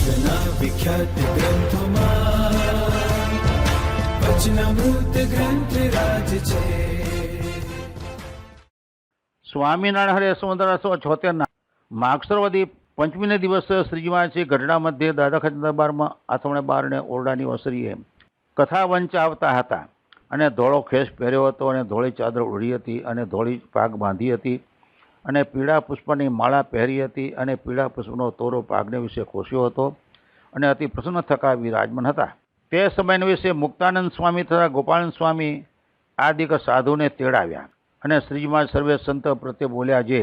વિશ્વના વિખ્યાત ગ્રંથોમાં વચનામૃત ગ્રંથ રાજ સ્વામિનારાયણ હરે સત્તરસો છોતેરના માગસરવદી પંચમીને દિવસે શ્રીજીમાં છે ગઢડા મધ્યે દાદા ખાચર દરબારમાં આથમણે બારને ઓરડાની ઓસરીએ કથા વંચાવતા હતા અને ધોળો ખેસ પહેર્યો હતો અને ધોળી ચાદર ઓઢી હતી અને ધોળી પાગ બાંધી હતી. અને પીળા પુષ્પની માળા પહેરી હતી અને પીળા પુષ્પનો તોરો પાગને વિશે ખોસ્યો હતો અને અતિ પ્રસન્ન થકા વિરાજમાન હતા. તે સમયના વિશે મુક્તાનંદ સ્વામી તથા ગોપાળન સ્વામી આદિક સાધુને તેડાવ્યા અને શ્રીજીમાં સર્વે સંત પ્રત્યે બોલ્યા જે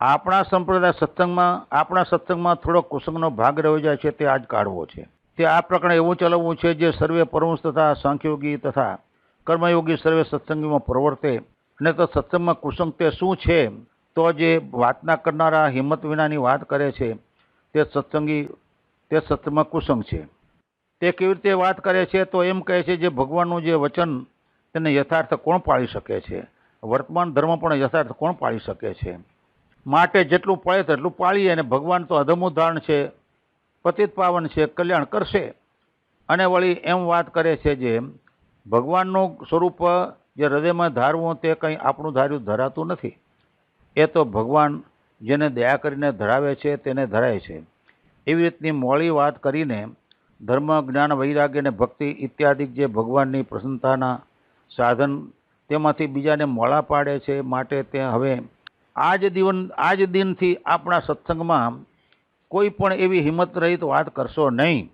આપણા સંપ્રદાય સત્સંગમાં, આપણા સત્સંગમાં થોડો કુસંગનો ભાગ રહ્યો જાય છે તે આજ કાઢવો છે. તે આ પ્રકરણે એવું ચલાવવું છે જે સર્વે પરમંશ તથા સાંખ્યોગી તથા કર્મયોગી સર્વે સત્સંગીમાં પ્રવર્તે, અને તો સત્સંગમાં કુસંગ તે શું છે તો જે વાતના કરનારા હિંમત વિનાની વાત કરે છે, તે સત્સંગી, તે સત્સંગમાં કુસંગ છે. તે કેવી રીતે વાત કરે છે તો એમ કહે છે જે ભગવાનનું જે વચન તેને યથાર્થ કોણ પાળી શકે છે? વર્તમાન ધર્મ પણ યથાર્થ કોણ પાળી શકે છે? માટે જેટલું પડે તેટલું પાળીએ અને ભગવાન તો અધમુદાહરણ છે, પતિત પાવન છે, કલ્યાણ કરશે. અને વળી એમ વાત કરે છે જે ભગવાનનું સ્વરૂપ જે હૃદયમાં ધારવું તે કંઈ આપણું ધાર્યું ધરાતું નથી. એ તો ભગવાન જેને દયા કરીને ધરાવે છે તેને ધરાય છે. એવી રીતની મોળી વાત કરીને ધર્મ, જ્ઞાન, વૈરાગ્ય અને ભક્તિ ઇત્યાદિ જે ભગવાનની પ્રસન્નતાના સાધન તેમાંથી બીજાને મોળા પાડે છે માટે તે હવે આજ દિવન જ દિનથી આપણા સત્સંગમાં કોઈ પણ એવી હિંમત રહિત વાત કરશો નહીં.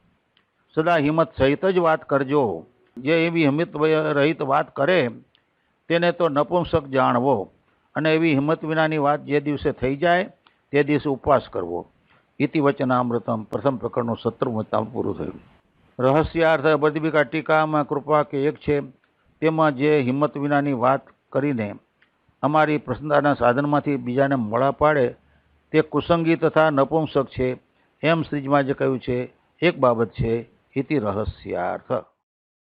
સદા હિંમત સહિત જ વાત કરજો. જે એવી હિંમત રહિત વાત કરે, તેને તો નપુંસક જાણવો. અને એવી હિંમત વિનાની વાત જે દિવસે થઈ જાય, તે દિવસે ઉપવાસ કરવો. ઇતિ વચનામૃતમ પ્રથમ પ્રકરણનું સત્તરમું વચનામૃત પૂરું થયું. રહસ્યાર્થ બદબિકા ટીકામાં કૃપા કે એક છે. તેમાં જે હિંમત વિનાની વાત કરીને અમારી પ્રસન્નતાના સાધનમાંથી બીજાને મોડા પાડે, તે કુસંગી તથા નપુંસક છે. એમ શ્રીજમાં જે કહ્યું છે, એક બાબત છે ઇતિ રહસ્યાર્થ.